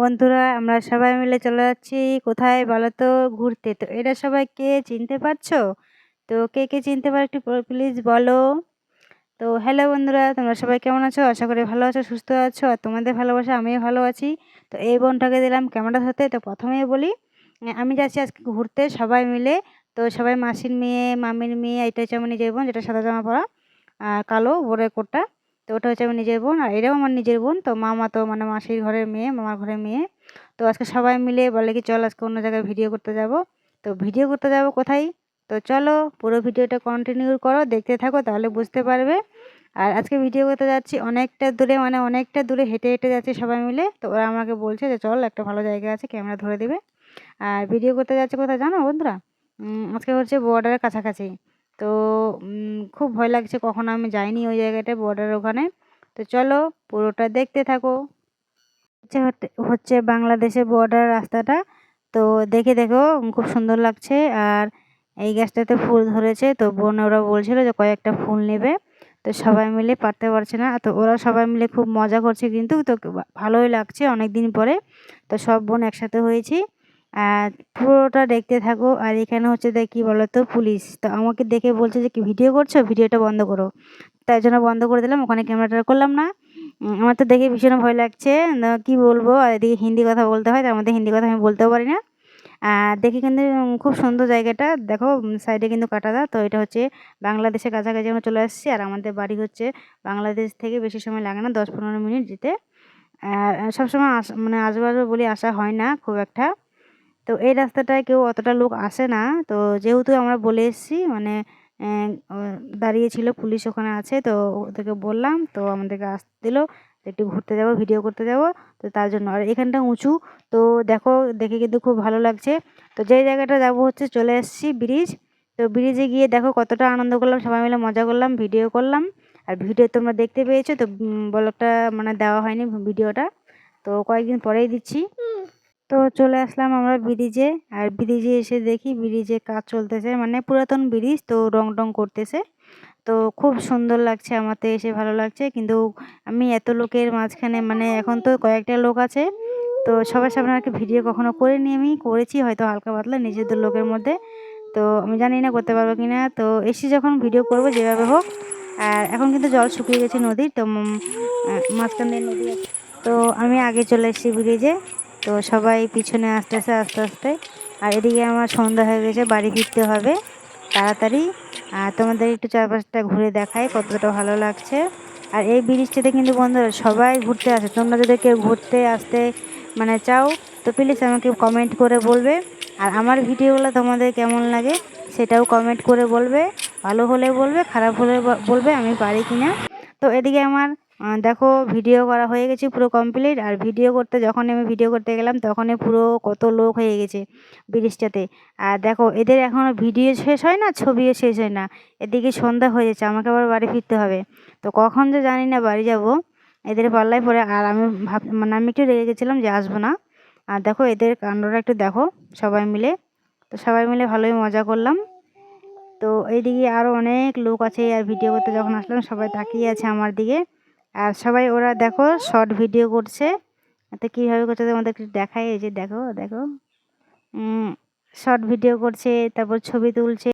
বন্ধুরা, আমরা সবাই মিলে চলে যাচ্ছি। কোথায় বলো তো? ঘুরতে। তো এটা সবাই কে চিনতে পারছ? তো কে কে চিনতে পারো একটু প্লিজ বলো। তো হ্যালো বন্ধুরা, তোমরা সবাই কেমন আছো? আশা করি ভালো আছো, সুস্থ আছো। আর তোমাদের ভালোবাসা আমিও ভালো আছি। তো এই বোনটাকে দিলাম ক্যামেরা ধরতে। তো প্রথমেই বলি আমি যাচ্ছি আজকে ঘুরতে সবাই মিলে। তো সবাই মাসির মেয়ে, মামির মেয়ে এটা আমার নিজের বোন, যেটা সাদা জামা পরা, আর কালো বোরের কোটটা। তো ওটা হচ্ছে আমার নিজের বোন আর এটাও আমার নিজের বোন। তো মামা তো মানে মাসির ঘরের মেয়ে, মামার ঘরের মেয়ে। তো আজকে সবাই মিলে বলে কি চল আজকে অন্য জায়গায় ভিডিও করতে যাব। তো ভিডিও করতে যাব কোথায়? তো চলো পুরো ভিডিওটা কন্টিনিউ করো, দেখতে থাকো তাহলে বুঝতে পারবে। আর আজকে ভিডিও করতে যাচ্ছি অনেকটা দূরে মানে অনেকটা দূরে হেঁটে হেঁটে যাচ্ছি সবাই মিলে। তো ওরা আমাকে বলছে যে চল একটা ভালো জায়গা আছে ক্যামেরা ধরে দেবে। আর ভিডিও করতে যাচ্ছে কোথায় জানো বন্ধুরা? আজকে হচ্ছে বর্ডারের কাছাকাছি। তো খুব ভয় লাগছে কখনো আমি যাইনি ওই জায়গাটা বর্ডার ওখানে। তো চলো পুরোটা দেখতে থাকো। হচ্ছে হচ্ছে বাংলাদেশের বর্ডার রাস্তাটা। তো দেখে দেখো, খুব সুন্দর লাগছে। আর এই গাছটাতে ফুল ধরেছে। তো বোন ওরা বলছিল যে কয়েকটা ফুল নেবে। তো সবাই মিলে পারতে পারছে না। তো ওরা সবাই মিলে খুব মজা করছে কিন্তু। তো ভালোই লাগছে অনেক দিন পরে। তো সব বোন একসাথে হয়েছি। আর পুরোটা দেখতে থাকো। আর এখানে হচ্ছে দেখ কী বলো তো পুলিশ। তো আমাকে দেখে বলছে যে কি ভিডিও করছ? ভিডিওটা বন্ধ করো। তাই জন্য বন্ধ করে দিলাম। ওখানে ক্যামেরাটা করলাম না। আমার তো দেখে ভীষণ ভয় লাগছে। কি বলব? আর এদিকে হিন্দি কথা বলতে হয়, তার মধ্যে হিন্দি কথা আমি বলতেও পারি না। আর দেখি কিন্তু খুব সুন্দর জায়গাটা। দেখো সাইডে কিন্তু কাটাদা তো এটা হচ্ছে বাংলাদেশের কাছাকাছি আমরা চলে আসছি। আর আমাদের বাড়ি হচ্ছে বাংলাদেশ থেকে বেশি সময় লাগে না, দশ পনেরো মিনিট যেতে। আর সবসময় আস মানে আসব বলে, আসা হয় না খুব একটা। তো এই রাস্তাটায় কেউ অতটা লোক আসে না। তো যেহেতু আমরা বলে এসেছি মানে দাঁড়িয়েছিল, পুলিশ ওখানে আছে, তো ওদেরকে বললাম, তো আমাদেরকে আসতে দিলো একটু ঘুরতে যাব, ভিডিও করতে যাব, তো তার জন্য। আর এখানটা উঁচু, তো দেখো, দেখে কিন্তু খুব ভালো লাগছে। তো যেই জায়গাটা যাব হচ্ছে চলে এসেছি ব্রিজ। তো ব্রিজে গিয়ে দেখো কতটা আনন্দ করলাম, সবাই মিলে মজা করলাম, ভিডিও করলাম। আর ভিডিও তোমরা দেখতে পেয়েছ, তো ব্লগটা মানে দেওয়া হয়নি ভিডিওটা। তো কয়েকদিন পরেই দিচ্ছি। তো চলে আসলাম আমরা ব্রিজে। আর ব্রিজে এসে দেখি ব্রিজে কাজ চলতেছে মানে পুরাতন ব্রিজ তো রং টং করতেছে। তো খুব সুন্দর লাগছে আমাতে এসে ভালো লাগছে। কিন্তু আমি এত লোকের মাঝখানে মানে এখন তো কয়েকটা লোক আছে। তো সবার সামনে আর কি ভিডিও কখনো করিনি আমি, করেছি হয়তো হালকা পাতলা নিজেদের লোকের মধ্যে। তো আমি জানি না করতে পারব কি না তো এসে যখন ভিডিও করব যেভাবে হোক। আর এখন কিন্তু জল শুকিয়ে গেছে নদীর, তো মাঝখান দিয়ে নদী তো আমি আগে চলে এসেছি ব্রিজে। তো সবাই পিছনে আস্তে আস্তে আস্তে। আস্তে আর এদিকে আমার সন্ধ্যা হয়ে গেছে, বাড়ি ফিরতে হবে তাড়াতাড়ি। আর তোমাদের একটু চারপাশটা ঘুরে দেখাই কতটা ভালো লাগছে। আর এই ব্রিজটিতে কিন্তু বন্ধুরা সবাই ঘুরতে আসে। তোমরা যদি কেউ ঘুরতে আসতে মানে চাও, তো প্লিজ আমাকে কমেন্ট করে বলবে। আর আমার ভিডিওগুলো তোমাদের কেমন লাগে, সেটাও কমেন্ট করে বলবে। ভালো হলে বলবে, খারাপ হলে বলবে আমি পারি কি না তো এদিকে আমার দেখো ভিডিও করা হয়ে গেছে পুরো কমপ্লিট আর ভিডিও করতে যখন আমি ভিডিও করতে গেলাম তখনই পুরো কত লোক হয়ে গেছে ব্রিজটাতে। আর দেখো এদের এখনও ভিডিও শেষ হয় না, ছবিও শেষ হয় না। এদিকে সন্ধ্যা হয়ে যাচ্ছে, আমাকে আবার বাড়ি ফিরতে হবে। তো কখন যে জানি না বাড়ি যাব, এদের পাল্লায় পরে আর আমি ভাব মানে আমি একটু রেগে গেছিলাম যে আসব না। আর দেখো এদের কাণ্ডটা একটু দেখো সবাই মিলে। তো সবাই মিলে ভালোই মজা করলাম। তো এইদিকে আরও অনেক লোক আছে আর ভিডিও করতে যখন আসলাম সবাই তাকিয়ে আছে আমার দিকে। আর সবাই ওরা দেখো শর্ট ভিডিও করছে। তো কীভাবে করছে তোমাদের একটু দেখায় এই যে দেখো দেখো। শর্ট ভিডিও করছে, তারপর ছবি তুলছে।